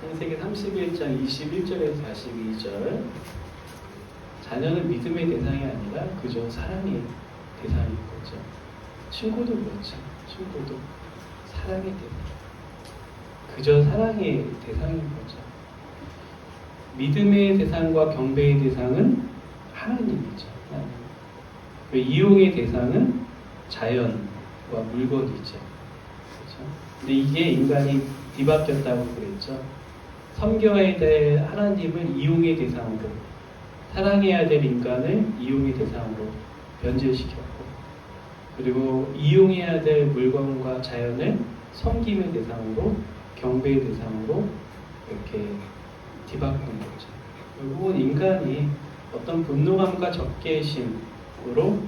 창세기 31장 21절에서 42절 자녀는 믿음의 대상이 아니라 그저 사랑의 대상인 거죠. 친구도 그렇죠. 친구도 사랑의 대상. 그저 사랑의 대상인 거죠. 믿음의 대상과 경배의 대상은 하나님이죠. 하나님. 그 이용의 대상은 자연과 물건이죠. 그렇죠? 근데 이게 인간이 뒤바뀌었다고 그랬죠. 섬겨야 될 하나님을 이용의 대상으로, 사랑해야 될 인간을 이용의 대상으로 변질시켰고, 그리고 이용해야 될 물건과 자연을 섬김의 대상으로, 경배의 대상으로 이렇게 뒤바꾼 거죠. 결국은 인간이 어떤 분노감과 적개심으로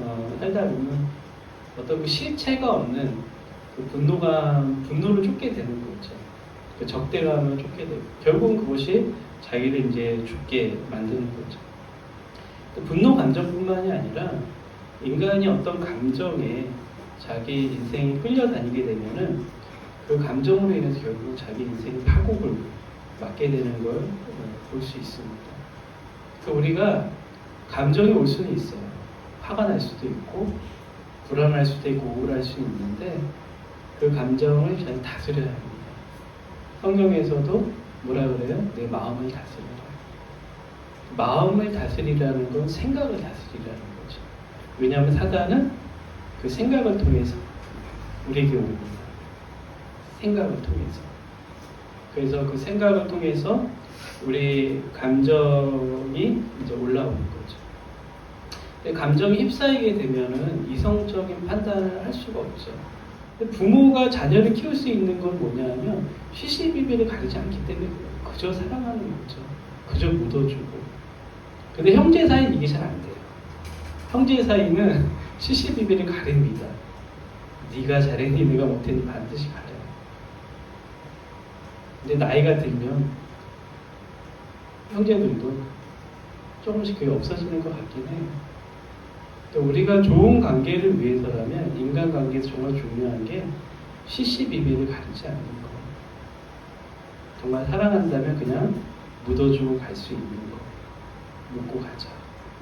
어, 살다 보면 어떤 그 실체가 없는 그 분노감, 분노를 쫓게 되는 거죠. 그 적대감을 쫓게 되고 결국은 그것이 자기를 이제 죽게 만드는 거죠. 또 분노 감정뿐만이 아니라 인간이 어떤 감정에 자기 인생이 끌려다니게 되면은 그 감정으로 인해서 결국 자기 인생의 파국을 맞게 되는 걸 볼 수 있습니다. 그 우리가 감정이 올 수는 있어요. 화가 날 수도 있고 불안할 수도 있고 우울할 수는 있는데 그 감정을 잘 다스려야 합니다. 성경에서도 뭐라 그래요? 내 마음을 다스려라. 마음을 다스리라는 건 생각을 다스리라는 거죠. 왜냐하면 사단은 그 생각을 통해서 우리에게 옵니다. 생각을 통해서. 그래서 그 생각을 통해서 우리 감정이 이제 올라오는 거죠. 근데 감정이 휩싸이게 되면은 이성적인 판단을 할 수가 없죠. 부모가 자녀를 키울 수 있는 건 뭐냐면 시시비비를 가리지 않기 때문에. 그저 사랑하는 거죠. 그저 묻어주고. 근데 형제 사이는 이게 잘 안 돼요. 형제 사이는 시시비비를 가립니다. 네가 잘했니, 네가 못했니 반드시 가려요. 근데 나이가 들면 형제들도 조금씩 그게 없어지는 것 같긴 해요. 우리가 좋은 관계를 위해서라면 인간관계에서 정말 중요한 게 시시비비를 가리지 않는 거. 정말 사랑한다면 그냥 묻어주고 갈 수 있는 거. 묻고 가자.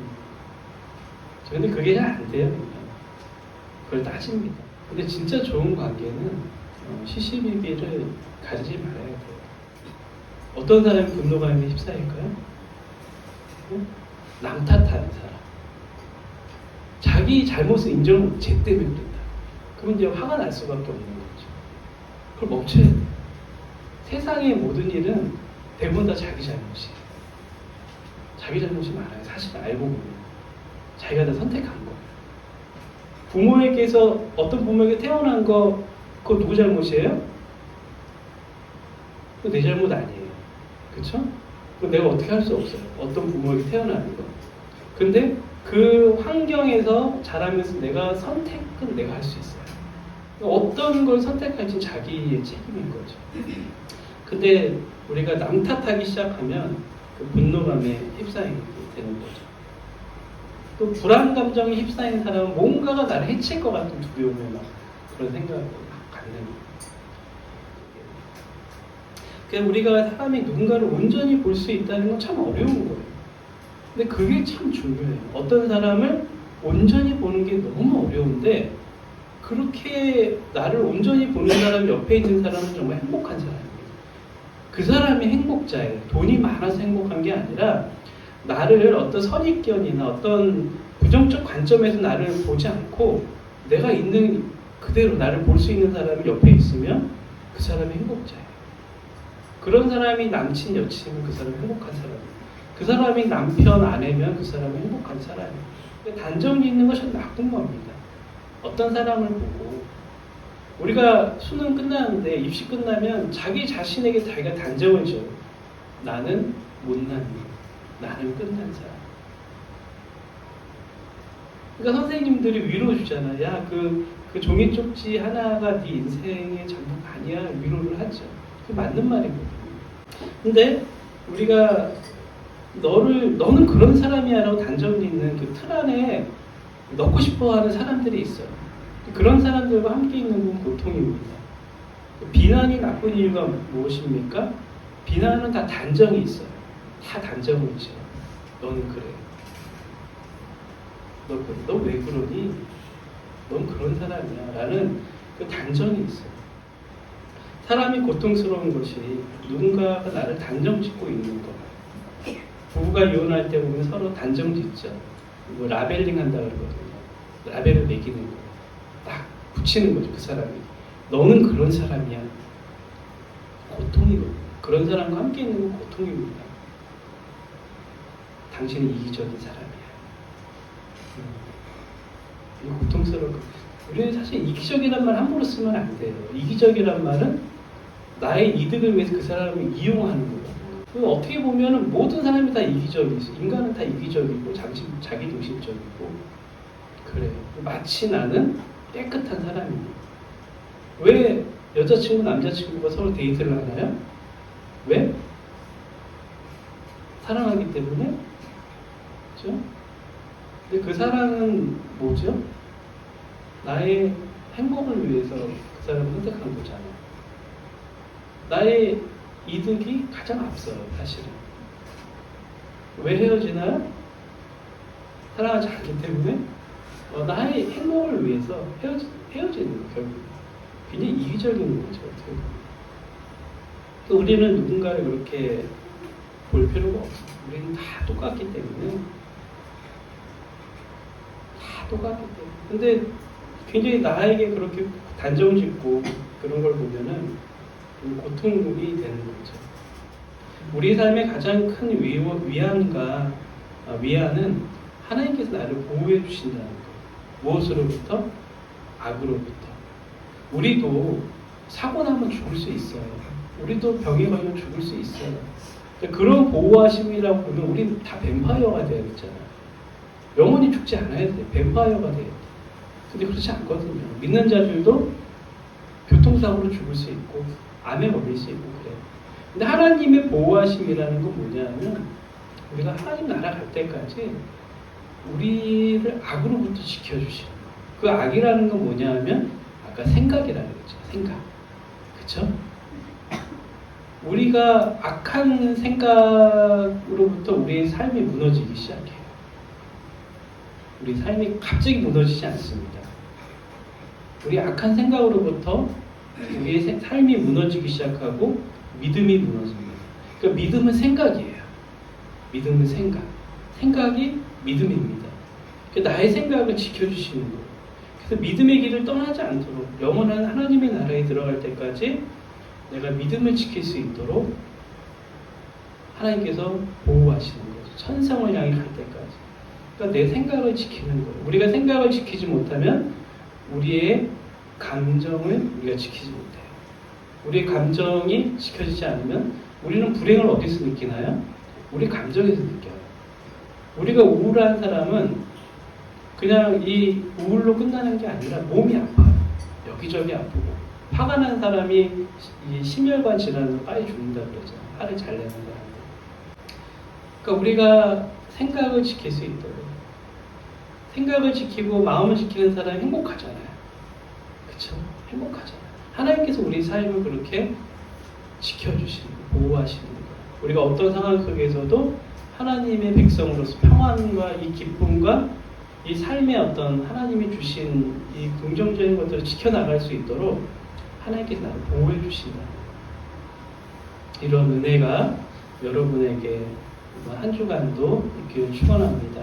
음. 근데 그게 잘 안 돼요. 그걸 따집니다. 근데 진짜 좋은 관계는 어, 시시비비를 가지지 말아야 돼요. 어떤 사람이 분노감에 휩싸일까요? 응? 남 탓하는 사람. 자기 잘못을 인정을 못- 쟤 때문에 그랬다. 그러면 이제 화가 날 수밖에 없는 거죠. 그걸 멈춰야 돼요. 세상의 모든 일은 대부분 다 자기 잘못이에요. 자기 잘못이 많아요. 사실 알고 보면. 자기가 다 선택한 거예요. 부모에게서 어떤 부모에게 태어난 거, 그거 누구 잘못이에요? 그거 내 잘못 아니에요. 그쵸? 그 내가 어떻게 할 수 없어요. 어떤 부모에게 태어나는 거. 근데 그 환경에서 자라면서 내가 선택은 내가 할 수 있어요. 어떤 걸 선택할지 자기의 책임인 거죠. 근데 우리가 남 탓하기 시작하면 그 분노감에 휩싸이게 되는 거죠. 또 불안 감정에 휩싸인 사람은 뭔가가 나를 해칠 것 같은 두려움에 막 그런 생각을 막 갖는 거예요. 그러니까 우리가 사람이 누군가를 온전히 볼 수 있다는 건 참 어려운 거예요. 근데 그게 참 중요해요. 어떤 사람을 온전히 보는 게 너무 어려운데 그렇게 나를 온전히 보는 사람 옆에 있는 사람은 정말 행복한 사람이에요. 그 사람이 행복자예요. 돈이 많아서 행복한 게 아니라 나를 어떤 선입견이나 어떤 부정적 관점에서 나를 보지 않고 내가 있는 그대로 나를 볼 수 있는 사람이 옆에 있으면 그 사람이 행복자예요. 그런 사람이 남친, 여친이면 그 사람이 행복한 사람이에요. 그 사람이 남편, 아내면 그 사람이 행복한 사람이에요. 단점이 있는 것은 나쁜 겁니다. 어떤 사람을 보고 우리가 수능 끝나는데 입시 끝나면 자기 자신에게 자기가 단정을 지어요. 나는 못난 놈. 나는 끝난 사람. 그러니까 선생님들이 위로 주잖아. 야, 그, 그 종이 쪽지 하나가 네 인생의 전부가 아니야. 위로를 하죠. 그 맞는 말이거든요. 근데 우리가 너를, 너는 그런 사람이야라고 단정이 있는 그 틀 안에 넣고 싶어 하는 사람들이 있어요. 그런 사람들과 함께 있는 건 고통입니다. 비난이 나쁜 이유가 무엇입니까? 비난은 다 단정이 있어요. 다 단정이 있죠. 너는 그래. 너, 너왜 그러니? 넌 그런 사람이야. 라는 그 단정이 있어요. 사람이 고통스러운 것이 누군가가 나를 단정 짓고 있는 거. 부부가 이혼할 때 보면 서로 단정 짓죠. 뭐 라벨링 한다 그러거든요. 라벨을 매기는 거. 딱 붙이는 거죠, 그 사람이. 너는 그런 사람이야. 고통이거든요. 그런 사람과 함께 있는 건 고통입니다. 당신은 이기적인 사람이야. 음. 이거 고통스러워. 우리는 사실 이기적이란 말 함부로 쓰면 안 돼요. 이기적이란 말은 나의 이득을 위해서 그 사람을 이용하는 거예요. 그 어떻게 보면은 모든 사람이 다 이기적이지. 인간은 다 이기적이고 자기, 자기 중심적이고 그래요. 마치 나는 깨끗한 사람이에요. 왜 여자친구, 남자친구가 서로 데이트를 하나요? 왜? 사랑하기 때문에? 그죠? 근데 그 사랑은 뭐죠? 나의 행복을 위해서 그 사람을 선택한 거잖아요. 나의 이득이 가장 앞서요, 사실은. 왜 헤어지나요? 사랑하지 않기 때문에 어, 나의 행복을 위해서 헤어지, 헤어지는 거예요, 결국. 굉장히 이기적인 거죠, 어떻게. 또 우리는 누군가를 그렇게 볼 필요가 없어요. 우리는 다 똑같기 때문에. 다 똑같기 때문에. 근데 굉장히 나에게 그렇게 단정 짓고 그런 걸 보면은 좀 고통이 되는 거죠. 우리 삶의 가장 큰 위, 위안과 아, 위안은 하나님께서 나를 보호해 주신다는 거. 무엇으로부터? 악으로부터. 우리도 사고 나면 죽을 수 있어요. 우리도 병에 걸리면 죽을 수 있어요. 그런 보호하심이라고 보면 우리는 다 뱀파이어가 되어 있잖아요. 영원히 죽지 않아야 돼요. 뱀파이어가 돼요. 근데 그렇지 않거든요. 믿는 자들도 교통사고로 죽을 수 있고 암에 걸릴 수 있고 그래요. 근데 하나님의 보호하심이라는 건 뭐냐면 우리가 하나님 나라 갈 때까지 우리를 악으로부터 지켜주시는 거예요. 그 악이라는 건 뭐냐면 아까 생각이라는 거죠. 생각. 그쵸? 우리가 악한 생각으로부터 우리의 삶이 무너지기 시작해요. 우리 삶이 갑자기 무너지지 않습니다. 우리 악한 생각으로부터 세- 삶이 무너지기 시작하고 믿음이 무너집니다. 그러니까 믿음은 생각이에요. 믿음은 생각. 생각이 믿음입니다. 그러니까 나의 생각을 지켜주시는 거예요. 그래서 믿음의 길을 떠나지 않도록 영원한 하나님의 나라에 들어갈 때까지 내가 믿음을 지킬 수 있도록 하나님께서 보호하시는 거죠. 천성을 향해 갈 때까지. 그러니까 내 생각을 지키는 거예요. 우리가 생각을 지키지 못하면 우리의 감정을 우리가 지키지 못해요. 우리의 감정이 지켜지지 않으면 우리는 불행을 어디서 느끼나요? 우리 감정에서 느껴요. 우리가 우울한 사람은 그냥 이 우울로 끝나는 게 아니라 몸이 아파요. 여기저기 아프고. 화가 난 사람이 이 심혈관 질환으로 빨리 죽는다 그러죠. 화를 잘 내는 사람들. 그러니까 우리가 생각을 지킬 수 있도록 생각을 지키고 마음을 지키는 사람이 행복하잖아요. 그쵸? 행복하잖아요. 하나님께서 우리 삶을 그렇게 지켜주시는 거, 보호하시는 거예요. 우리가 어떤 상황 속에서도 하나님의 백성으로서 평안과 이 기쁨과 이 삶의 어떤 하나님이 주신 이 긍정적인 것들을 지켜나갈 수 있도록 하나님께서 나를 보호해 주신다. 이런 은혜가 여러분에게 한 주간도 있기를 축원합니다.